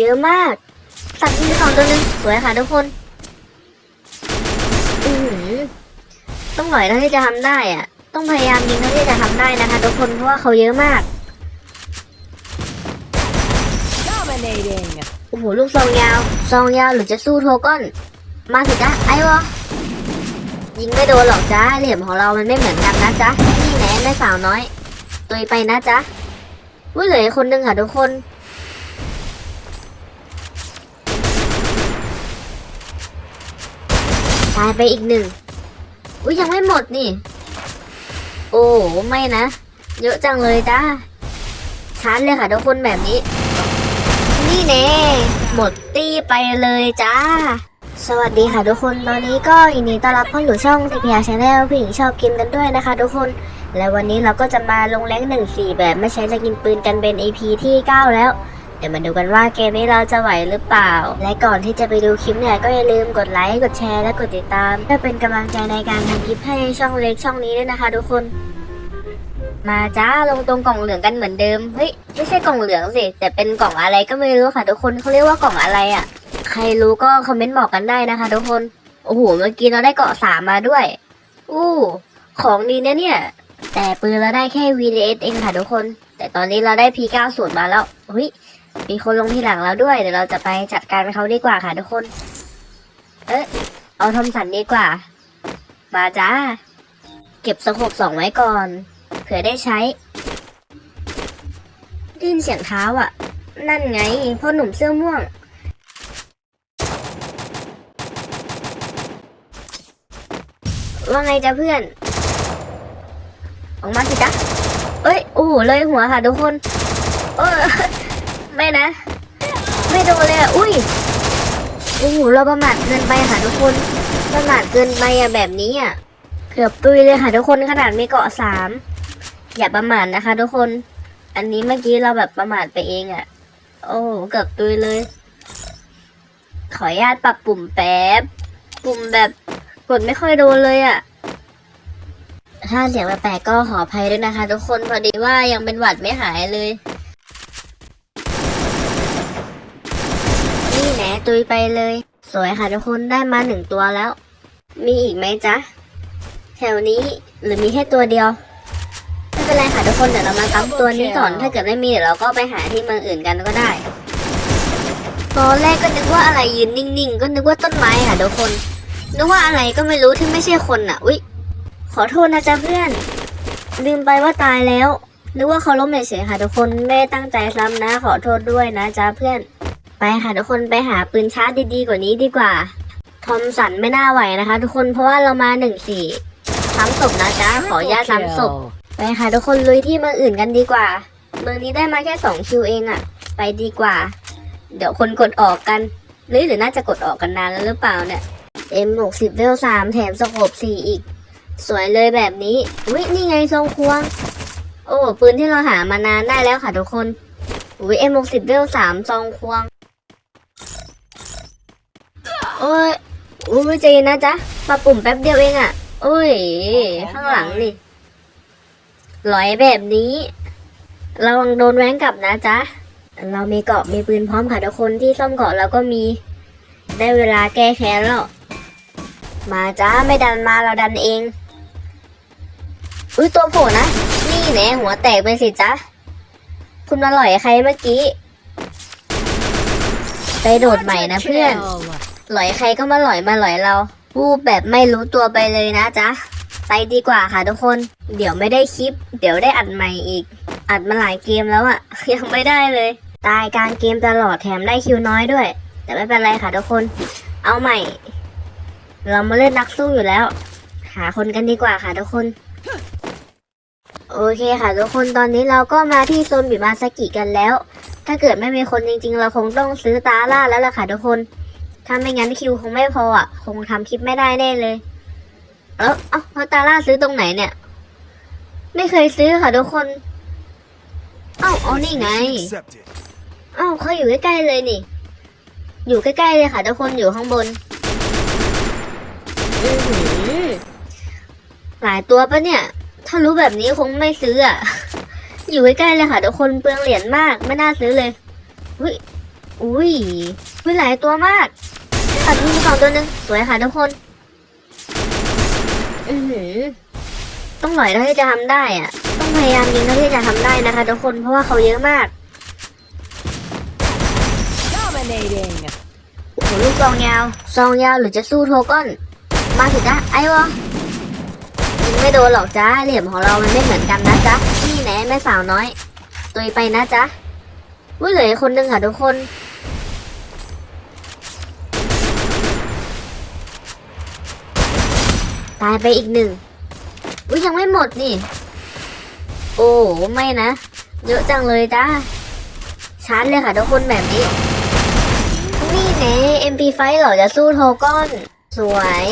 เยอะมากสัตว์มีสองตัวหนึงสวยค่ะทุกคนอือหือต้องหน่อยเท่าที่จะทำได้อะต้องพยายามยิงเท่าที่จะทำได้นะคะ ทุกคนเพราะว่าเขาเยอะมาก Dominating. โอ้โหลูกซองยาวซองยาวหรือจะสู้โทก้อนมาสิจ้ะไอ้วะยิงไม่โดนหรอกจ้าเหลี่ยมของเรามันไม่เหมือนกันนะจ๊ะนี่แหนแม่สาวน้อยตุยไปนะจ๊ะวุ้ยเหลืออกคนหนึงค่ะทุกคน ตายไปอีกหนึ่งอุ้ยยังไม่หมดนี่ โอ้ไม่นะ เยอะจังเลยจ้าชาร์จเลยค่ะทุกคนแบบนี้ นี่แน่หมดตี้ไปเลยจ้า สวัสดีค่ะทุกคนตอนนี้ก็ยินดีต้อนรับเข้าสู่ช่อง TPR Channel ผู้หญิงชอบกินกันด้วยนะคะทุกคน และวันนี้เราก็จะมาลงแรงหนึ่งสี่แบบไม่ใช้จะกินปืนกันเป็น EP ที่ 9 แล้ว เดี๋ยวมาดูกันว่าเกมนี้เราจะไหวหรือเปล่า และก่อนที่จะไปดูคลิปเนี่ยก็อย่าลืมกดไลค์กดแชร์และกดติดตาม เพื่อเป็นกำลังใจในการทำคลิปให้ช่องเล็กช่องนี้ด้วยนะคะ ทุกคน มาจ้าลงตรงกล่องเหลืองกันเหมือนเดิมเฮ้ยไม่ใช่กล่องเหลืองสิแต่เป็นกล่องอะไรก็ไม่รู้ค่ะ ทุกคนเขาเรียกว่ากล่องอะไรอะ ใครรู้ก็คอมเมนต์บอกกันได้นะคะ ทุกคนโอ้โหเมื่อกี้เราได้เกาะสามมาด้วยอู้ของดีนะเนี่ย แต่ปืนเราได้แค่ VDS เองค่ะทุกคน แต่ตอนนี้เราได้ P90 มาแล้วเฮ้ย มีคนลงที่หลังเราด้วย เดี๋ยวเราจะไปจัดการเขาดีกว่าค่ะทุกคน เอ๊ะเอาทอมสันดีกว่า มาจ้า เก็บสโคบสองไว้ก่อน เผื่อได้ใช้ได้ยินเสียงเท้าอะ นั่นไงพ่อหนุ่มเสื้อม่วง ว่าไงจ๊ะเพื่อน ออกมาสิจ๊ะเอ้ย โอ้โหเลยหัวค่ะทุกคน เออ ไม่นะ ไม่โดนเลยอะ อุ้ย โอ้โห เราประมาทเกินไปค่ะทุกคน ประมาทเกินไปอะแบบนี้อะ เกือบตุยเลยค่ะทุกคนขนาดมีเกาะสาม อย่าประมาทนะคะ ทุกคน อันนี้เมื่อกี้เราแบบประมาทไปเองอะ โอ้โหเกือบตุยเลย ขออนุญาตปรับปุ่มแป๊บ ปุ่มแบบกดไม่ค่อยโดนเลยอะถ้าเสียงแปลกๆก็ขออภัยด้วยนะคะ ทุกคนพอดีว่ายังเป็นหวัดไม่หายเลย นี่แหนะ ตุยไปเลย สวยค่ะทุกคนได้มาหนึ่งตัวแล้ว มีอีกไหมจ๊ะ แถวนี้หรือมีแค่ตัวเดียว ไม่เป็นไรค่ะทุกคนเดี๋ยวเรามาตั้ตัวนี้ก่อนถ้าเกิดไม่มีเดี๋ยวเราก็ไปหาที่เมืองอื่นกันก็ได้ตอนแรกก็นึกว่าอะไรยืนนิ่งๆ ก็นึกว่าต้นไม้ค่ะทุกคนนึกว่าอะไรก็ไม่รู้ที่ไม่ใช่คนอะอุ๊ยขอโทษนะจ๊ะเพื่อน ลืมไปว่าตายแล้วนึกว่าเขาล้มเฉยๆค่ะทุกคนไม่ตั้งใจซ้ำนะ ขอโทษด้วยนะจ๊ะเพื่อน ไปค่ะทุกคนไปหาปืนชาร์จดีๆกว่านี้ดีกว่า ทอมสันไม่น่าไหวนะคะ ทุกคนเพราะว่าเรามาหนึ่งสี่ซ้ำศพนะจ๊ะขออนุญาตซ้ำศพไปค่ะทุกคนลุยที่เมืองอื่นกันดีกว่า เมืองนี้ได้มาแค่สองคิวเองอะไปดีกว่า เดี๋ยวคนกดออกกันหรือหรือน่าจะกดออกกันนานแล้วหรือเปล่าเนี่ยเอ็มหกสิบเวลสามแถมสโคบสี่อีก สวยเลยแบบนี้วินี่ไงทรงควง โอ้ปืนที่เราหามานานได้แล้วค่ะทุกคนวิเอ็มหกสิบเวลสามทรงควง โอ้ยอุ้ยใจเย็นนะจ๊ะปรับปุ่มแป๊บเดียวเองอะโอ้ย ข้างหลังนี่ลอยแบบนี้ระวังโดนแว้งกลับนะจ๊ะ เรามีเกาะมีปืนพร้อมค่ะทุกคนที่ซ่อมเกาะเราก็มี ได้เวลาแก้แค้นแล้ว มาจ้าไม่ดันมาเราดันเอง อุ้ยตัวโผล่นะ นี่แน่หัวแตกไปสิจ๊ะ คุณมาหล่อยใครเมื่อกี้ ไปโดดใหม่นะเพื่อน หลอยใครก็มาหลอยมาหลอยเราวูบแบบไม่รู้ตัวไปเลยนะจ๊ะ ไปดีกว่าค่ะทุกคน เดี๋ยวไม่ได้คลิป เดี๋ยวได้อัดใหม่อีก อัดมาหลายเกมแล้วอะยังไม่ได้เลย ตายกลางเกมตลอดแถมได้คิวน้อยด้วย แต่ไม่เป็นไรค่ะทุกคน เอาใหม่ เรามาเล่นนักสู้อยู่แล้ว หาคนกันดีกว่าค่ะทุกคนโอเคค่ะทุกคนตอนนี้เราก็มาที่โซนบิมาสกิกันแล้ว ถ้าเกิดไม่มีคนจริงๆ เราคงต้องซื้อตาล่าแล้วล่ะค่ะทุกคน ถ้าไม่งั้นคิวคงไม่พออะ คงทำคลิปไม่ได้แน่เลยเออเอ้าแล้วตาล่าซื้อตรงไหนเนี่ย ไม่เคยซื้อค่ะทุกคน เอ้าเอานี่ไง เอ้าเขาอยู่ใกล้ๆเลยนี่ อยู่ใกล้ๆเลยค่ะทุกคนอยู่ข้างบนอือหือหลายตัวปะเนี่ย ถ้ารู้แบบนี้คงไม่ซื้ออะ อยู่ใกล้ๆเลยค่ะทุกคนเปลืองเหรียญมาก ไม่น่าซื้อเลยเฮ้ยอุ้ยอุ้ยหลายตัวมาก ตัดยิงสองตัวหนึ่งสวยค่ะทุกคนอือหือต้องหน่อยเท่าที่จะทำได้อะต้องพยายามยิงเท่าที่จะทำได้นะคะทุกคนเพราะว่าเขาเยอะมาก Dominating. โอ้โหลูกซองยาวซองยาวหรือจะสู้โทก้อน มาสิจ้ะไอ้วะยิงไม่โดนหรอกจ้าเหลี่ยมของเรามันไม่เหมือนกันนะจ๊ะนี่แน่แม่สาวน้อยตุยไปนะจ๊ะวุ้ยเหลืออีกคนนึงค่ะทุกคน ตายไปอีกหนึ่งอุ้ยยังไม่หมดนี่ โอ้ไม่นะ เยอะจังเลยจ้าชาร์จเลยค่ะทุกคนแบบนี้ นี่แน่ MP5 เหรอจะสู้โทก้อนสวย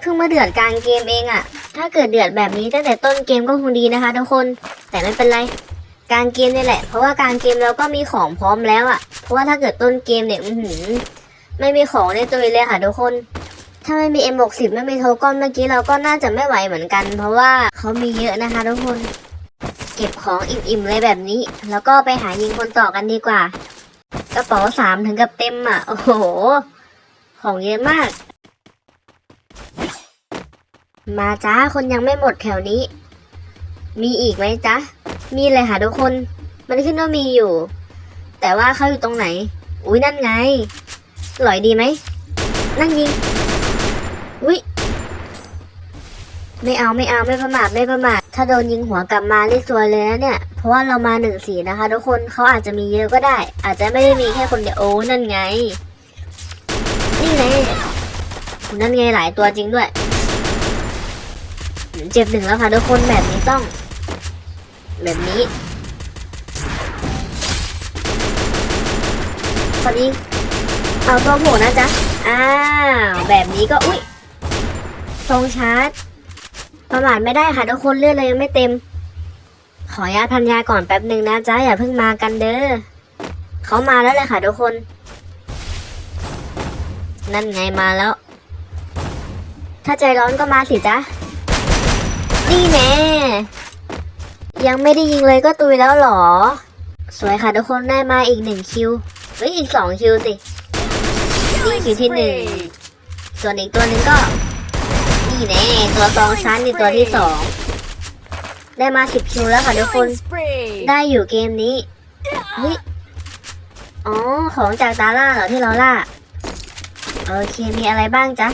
เพิ่งมาเดือดกลางเกมเองอะถ้าเกิดเดือดแบบนี้ตั้งแต่ต้นเกมก็คงดีนะคะ ทุกคนแต่ไม่เป็นไรกลางเกมนี่แหละ เพราะว่ากลางเกมเราก็มีของพร้อมแล้วอะเพราะว่าถ้าเกิดต้นเกมเนี่ยอือหือไม่มีของในตัวเลยค่ะทุกคน ถ้าไม่มี M60 ไม่มีโทก้อนเมื่อกี้เราก็น่าจะไม่ไหวเหมือนกัน เพราะว่าเขามีเยอะนะคะทุกคน เก็บของอิ่มๆเลยแบบนี้ แล้วก็ไปหายิงคนต่อกันดีกว่า กระเป๋าสามถึงกับเต็มอะ โอ้โห ของเยอะมาก มาจ้าคนยังไม่หมดแถวนี้ มีอีกไหมจ๊ะ มีเลยค่ะทุกคน มันขึ้นว่ามีอยู่ แต่ว่าเขาอยู่ตรงไหน อุ้ยนั่นไง หลอยดีไหม นั่งยิง อุ้ยไม่เอาไม่เอาไม่ประมาทไม่ประมาทถ้าโดนยิงหัวกลับมานี่ซวยเลยนะเนี่ย เพราะว่าเรามาหนึ่งสีนะคะ ทุกคนเขาอาจจะมีเยอะก็ได้ อาจจะไม่ได้มีแค่คนเดียวโอ้นั่นไง นี่ไงนั่นไงหลายตัวจริงด้วยเจ็บหนึ่งแล้วค่ะทุกคนแบบนี้ต้อง แบบนี้ตอนนี้เอาตัวโผล่นะจ๊ะอ้าวแบบนี้ก็อุ้ย ทรงชาร์จประมาทไม่ได้ค่ะทุกคนเลือดเลยยังไม่เต็ม ขออนุญาตพันยาก่อนแป๊บหนึ่งนะจ๊ะอย่าเพิ่งมากันเด้อเขามาแล้วเลยค่ะทุกคน นั่นไงมาแล้ว ถ้าใจร้อนก็มาสิจ๊ะนี่แน่ยังไม่ได้ยิงเลยก็ตุยแล้วหรอ สวยค่ะทุกคนได้มาอีกหนึ่งคิวเฮ้ยอีกสองคิวสินี่คิวที่หนึ่งส่วนอีกตัวหนึ่งก็ นี่แน่ตัวสองชั้นนี่ตัวที่สองได้มาสิบคิวแล้วค่ะทุกคน Killing spree. ได้อยู่เกมนี้เฮ้ยอ๋อของจากตาล่าเหรอที่เราล่าโอเคมีอะไรบ้างจ๊ะ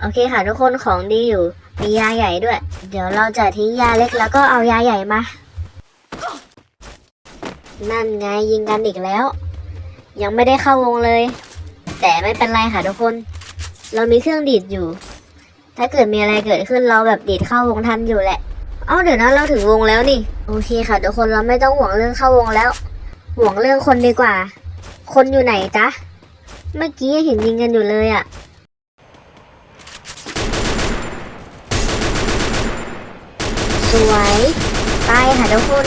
โอเคค่ะทุกคนของดีอยู่ มียาใหญ่ด้วย เดี๋ยวเราจะทิ้งยาเล็กแล้วก็เอายาใหญ่มา นั่นไงยิงกันอีกแล้ว ยังไม่ได้เข้าวงเลย แต่ไม่เป็นไรค่ะทุกคน เรามีเครื่องดีดอยู่ ถ้าเกิดมีอะไรเกิดขึ้นเราแบบดีดเข้าวงทันอยู่แหละ เอ้าเดี๋ยวนะเราถึงวงแล้วนี่ โอเคค่ะทุกคนเราไม่ต้องห่วงเรื่องเข้าวงแล้ว ห่วงเรื่องคนดีกว่า คนอยู่ไหนจ๊ะ เมื่อกี้ยังเห็นยิงกันอยู่เลยอะสวยตายค่ะทุกคน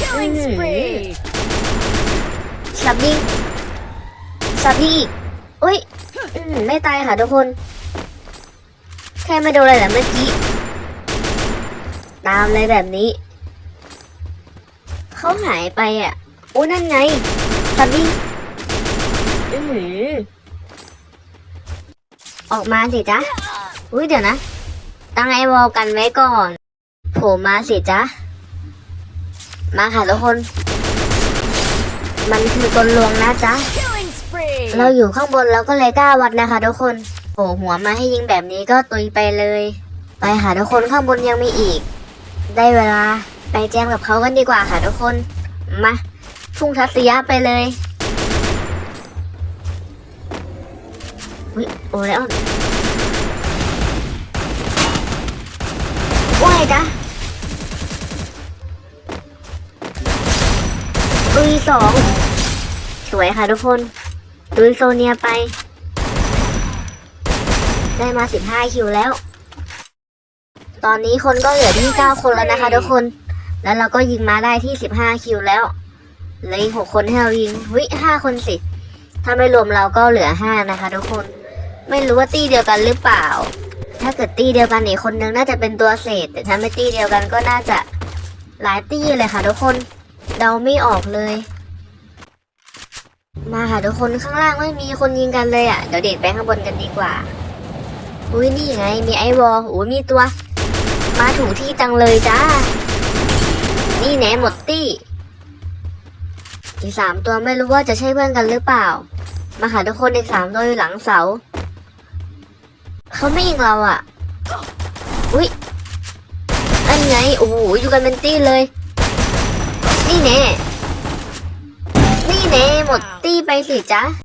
Killing Mm. spree. สับยิงสับยิงอีกอุ้ยอืมไม่ตายค่ะทุกคนแค่ไม่โดนอะไรแหละเมื่อกี้ ตามเลยแบบนี้ เขาหายไปอะ โอ้นั่นไงสับยิอือหือ ออกมาสิจ๊ะ อุ้ยเดี๋ยวนะ ตั้งไอวอลกันไว้ก่อน โผล่มาสิจ๊ะ มาค่ะทุกคน มันคือกลลวงนะจ๊ะ เราอยู่ข้างบนเราก็เลยกล้าวัดนะคะทุกคน ล่หัวมาให้ยิงแบบนี้ก็ตุยไปเลย ไปค่ะทุกคนข้างบนยังมีอีก ได้เวลาไปแจ้งกับเขากันดีกว่าค่ะทุกคน มาพุ่งทัศยะไปเลยอุ๊ยโอ้แล้วว่ายจ้ะตุยสองสวยค่ะทุกคนดูโซเนียไป ได้มา 15 คิวแล้ว ตอนนี้คนก็เหลือที่ 9 คนแล้วนะคะทุกคน แล้วเราก็ยิงมาได้ที่ 15 คิวแล้วเหลืออีก6คนให้เรายิงวิ5คนสิ ถ้าไม่รวมเราก็เหลือ 5 นะคะทุกคน ไม่รู้ว่าตี้เดียวกันหรือเปล่า ถ้าเกิดตี้เดียวกันอีกคนนึงน่าจะเป็นตัวเศษ แต่ถ้าไม่ตี้เดียวกันก็น่าจะหลายตี้เลยค่ะทุกคน เดาไม่ออกเลย มาค่ะทุกคนข้างล่างไม่มีคนยิงกันเลยอะ เดี๋ยวเด็ดไปข้างบนกันดีกว่า อุ้ยนี่ไงมีไอวอลโอ้ยมีตัว มาถูกที่จังเลยจ้า นี่แหนหมดตี้ อีกสามตัวไม่รู้ว่าจะใช่เพื่อนกันหรือเปล่า มาหาทุกคนอีกสามตัวอยู่หลังเสา เขาไม่ยิงเราอะ อุ้ยอันไง โอ้โหอยู่กันเป็นตี้เลย นี่แน่นี่แน่หมดตี้ไปสิจ๊ะ